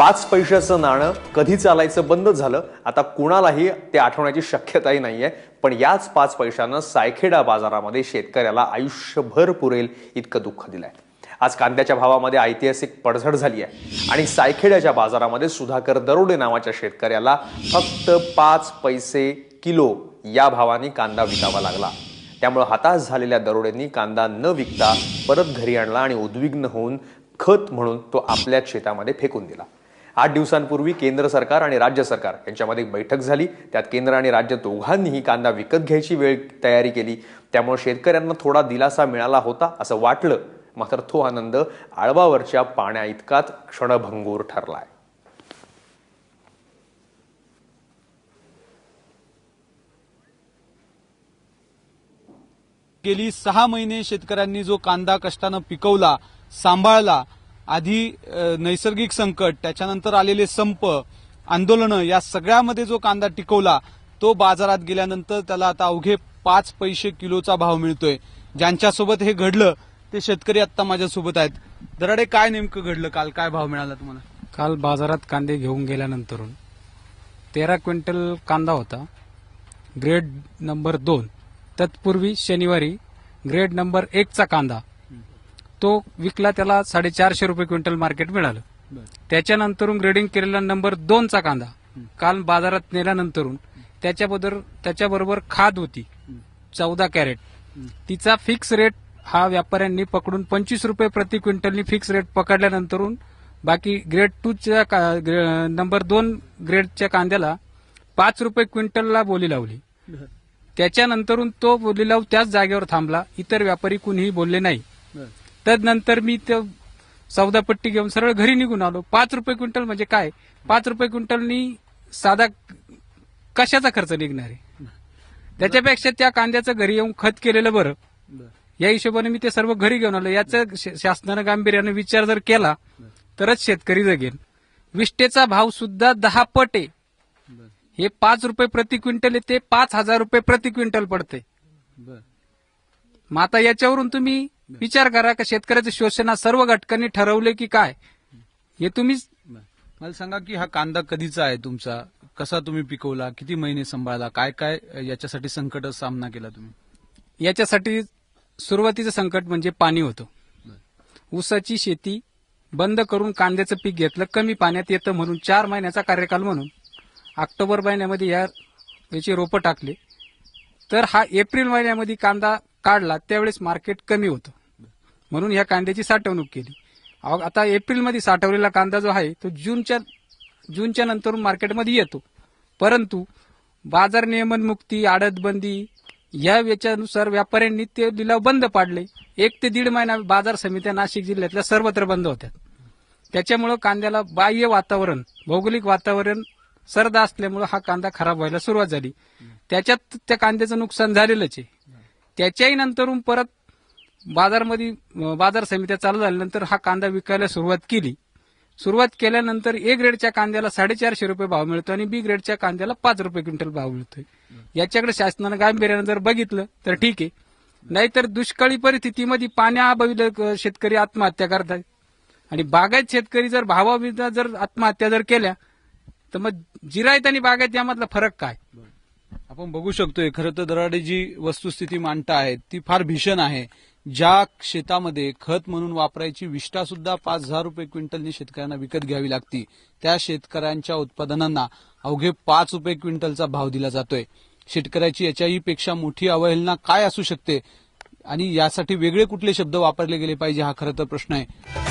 पाच पैशाचं नाणं कधी चालायचं बंद झालं आता कुणालाही ते आठवण्याची शक्यताही नाही आहे पण याच पाच पैशानं सायखेडा बाजारामध्ये शेतकऱ्याला आयुष्यभर पुरेल इतकं दुःख दिलं आहे आज कांद्याच्या भावामध्ये ऐतिहासिक पडझड झाली आहे आणि सायखेड्याच्या बाजारामध्ये सुधाकर दरोडे नावाच्या शेतकऱ्याला फक्त पाच पैसे किलो या भावाने कांदा विकावा लागला. त्यामुळे हताश झालेल्या दरोडेंनी कांदा न विकता परत घरी आणला आणि उद्विग्न होऊन खत म्हणून तो आपल्याच शेतामध्ये फेकून दिला. आठ दिवसांपूर्वी केंद्र सरकार आणि राज्य सरकार यांच्यामध्ये बैठक झाली. त्यात केंद्र आणि राज्य दोघांनीही कांदा विकत घ्यायची वेळ तयारी केली. त्यामुळे शेतकऱ्यांना थोडा दिलासा मिळाला होता असं वाटलं. मात्र तो आनंद आळवावरच्या पाण्या इतकाच क्षणभंगूर ठरलाय. गेली सहा महिने शेतकऱ्यांनी जो कांदा कष्टानं पिकवला सांभाळला आधी नैसर्गिक संकट त्याच्यानंतर आलेले संप आंदोलनं या सगळ्यामध्ये जो कांदा टिकवला तो बाजारात गेल्यानंतर त्याला आता अवघे पाच पैसे किलोचा भाव मिळतोय. ज्यांच्यासोबत हे घडलं ते शेतकरी आता माझ्यासोबत आहेत. दराडे काय नेमकं घडलं? काल काय भाव मिळाला तुम्हाला? काल बाजारात कांदे घेऊन गेल्यानंतर तेरा क्विंटल कांदा होता ग्रेड नंबर दोन. तत्पूर्वी शनिवारी ग्रेड नंबर एकचा कांदा तो विकला त्याला साडेचारशे रुपये क्विंटल मार्केट मिळालं. त्याच्यानंतरून ग्रेडिंग केलेला नंबर दोनचा कांदा. काल बाजारात नेल्यानंतरून त्याच्याबरोबर त्याच्याबरोबर खाद होती. चौदा कॅरेट. तिचा फिक्स रेट हा व्यापाऱ्यांनी पकडून पंचवीस रुपये प्रति क्विंटलनी फिक्स रेट पकडल्यानंतरून बाकी ग्रेड टूच्या नंबर दोन ग्रेडच्या कांद्याला पाच रुपये क्विंटलला बोली लावली. त्याच्यानंतरून तो बोली लावून त्याच जागेवर थांबला. इतर व्यापारी कुणीही बोलले नाही. तदनंतर मी तो सौदापट्टी घेऊन सरळ घरी निघून आलो. पाच रुपये क्विंटल म्हणजे काय? पाच रुपये क्विंटलनी साधा कशाचा खर्च निघणार? आहे त्याच्यापेक्षा त्या कांद्याचं घरी येऊन खत केलेलं बरं. या हिशोबाने मी ते सर्व घरी घेऊन आलो. याचं शासनानं गांभीर्यानं विचार जर केला तरच शेतकरी जगेल. विष्टेचा भाव सुद्धा दहा पट. आहे हे पाच रुपये प्रति क्विंटल ते पाच हजार रुपये प्रति क्विंटल पडते. मग आता याच्यावरून तुम्ही विचार करा का शेतकऱ्याचं शोषण सर्व घटकांनी ठरवले की काय? हे तुम्ही मला सांगा की हा कांदा कधीचा आहे तुमचा? कसा तुम्ही पिकवला? किती महिने सांभाळला? काय काय याच्यासाठी संकट सामना केला तुम्ही? याच्यासाठी सुरुवातीचं संकट म्हणजे पाणी होतं. ऊसाची शेती बंद करून कांद्याचं पीक घेतलं कमी पाण्यात येतं म्हणून चार महिन्याचा कार्यकाल म्हणून ऑक्टोबर महिन्यामध्ये या याची रोपं टाकली. तर हा एप्रिल महिन्यामध्ये कांदा काढला त्यावेळेस मार्केट कमी होतं. म्हणून ह्या कांद्याची साठवणूक केली. अहो, आता एप्रिलमध्ये साठवलेला कांदा जो आहे तो जूनच्या जूनच्या नंतर मार्केटमध्ये येतो. परंतु बाजार नियमनमुक्ती आडतबंदी या याच्यानुसार व्यापाऱ्यांनी ते लिलाव बंद पाडले. एक ते दीड महिना बाजार समित्या नाशिक जिल्ह्यातल्या सर्वत्र बंद होत्या. त्याच्यामुळं कांद्याला बाह्य वातावरण भौगोलिक वातावरण सर्द असल्यामुळं हा कांदा खराब व्हायला सुरुवात झाली. त्याच्यात त्या कांद्याचं नुकसान झालेलंच आहे. त्याच्याही नंतरून परत बाजारमध्ये बाजार समित्या चालू झाल्यानंतर हा कांदा विकायला सुरुवात केली. सुरुवात केल्यानंतर ए ग्रेडच्या कांद्याला साडेचारशे रुपये भाव मिळतो आणि बी ग्रेडच्या कांद्याला पाच रुपये क्विंटल भाव मिळतोय. याच्याकडे शासनानं गांभीर्यानं जर बघितलं तर ठीक आहे. नाहीतर दुष्काळी परिस्थितीमध्ये पाण्याअभावी शेतकरी आत्महत्या करतात आणि बागायत शेतकरी जर भावाविरुद्ध जर आत्महत्या जर केल्या तर मग जिरायत आणि बागायत यामधला फरक काय? आपण बघू शकतोय खरं तर दराडे जी वस्तुस्थिती मांडता आहेत ती फार भीषण आहे. ज्या शेतामध्ये खत म्हणून वापरायची विष्टा सुद्धा पाच हजार रुपये क्विंटलने शेतकऱ्यांना विकत घ्यावी लागती त्या शेतकऱ्यांच्या उत्पादनांना अवघे पाच रुपये क्विंटलचा भाव दिला जातोय. शेतकऱ्याची याच्याही पेक्षा मोठी अवहेलना काय असू शकते? आणि यासाठी वेगळे कुठले शब्द वापरले गेले पाहिजे हा खरं तर प्रश्न आहे.